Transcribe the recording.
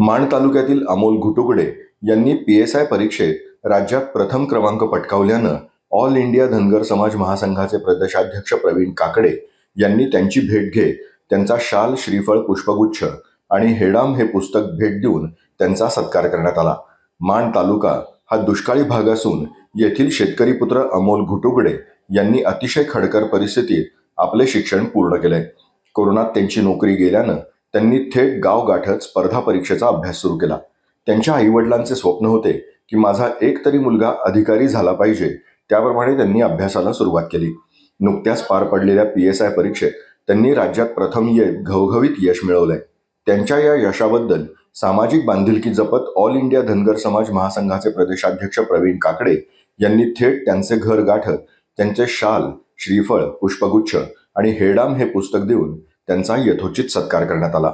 माण तालुक्यातील अमोल घुटुकडे यांनी P S I परीक्षेत राज्यात प्रथम क्रमांक पटकावल्यानं ऑल इंडिया धनगर समाज महासंघाचे प्रदेशाध्यक्ष प्रवीण काकडे यांनी त्यांची भेट घेत त्यांचा शाल श्रीफळ पुष्पगुच्छ आणि हेडाम हे पुस्तक भेट देऊन त्यांचा सत्कार करण्यात आला. माण तालुका हा दुष्काळी भाग असून येथील शेतकरी पुत्र अमोल घुटुकडे यांनी अतिशय खडकर परिस्थितीत आपले शिक्षण पूर्ण केले कोरोनात त्यांची नोकरी गेल्यानं त्यांनी थेट गाव गाठत स्पर्धा परीक्षेचा अभ्यास सुरू केला. त्यांच्या आईवडिलांचे स्वप्न होते की माझा एक तरी मुलगा अधिकारी झाला पाहिजे त्याप्रमाणे त्यांनी अभ्यासाला सुरुवात केली. नुकत्याच पार पडलेल्या पी एस आय परीक्षेत त्यांनी राज्यात प्रथम येत घवघवीत यश मिळवलंय. त्यांच्या या यशाबद्दल सामाजिक बांधिलकी जपत ऑल इंडिया धनगर समाज महासंघाचे प्रदेशाध्यक्ष प्रवीण काकडे यांनी थेट त्यांचे घर गाठत त्यांचे शाल श्रीफळ पुष्पगुच्छ आणि हेडाम हे पुस्तक देऊन त्यांचा यथोचित सत्कार करण्यात आला.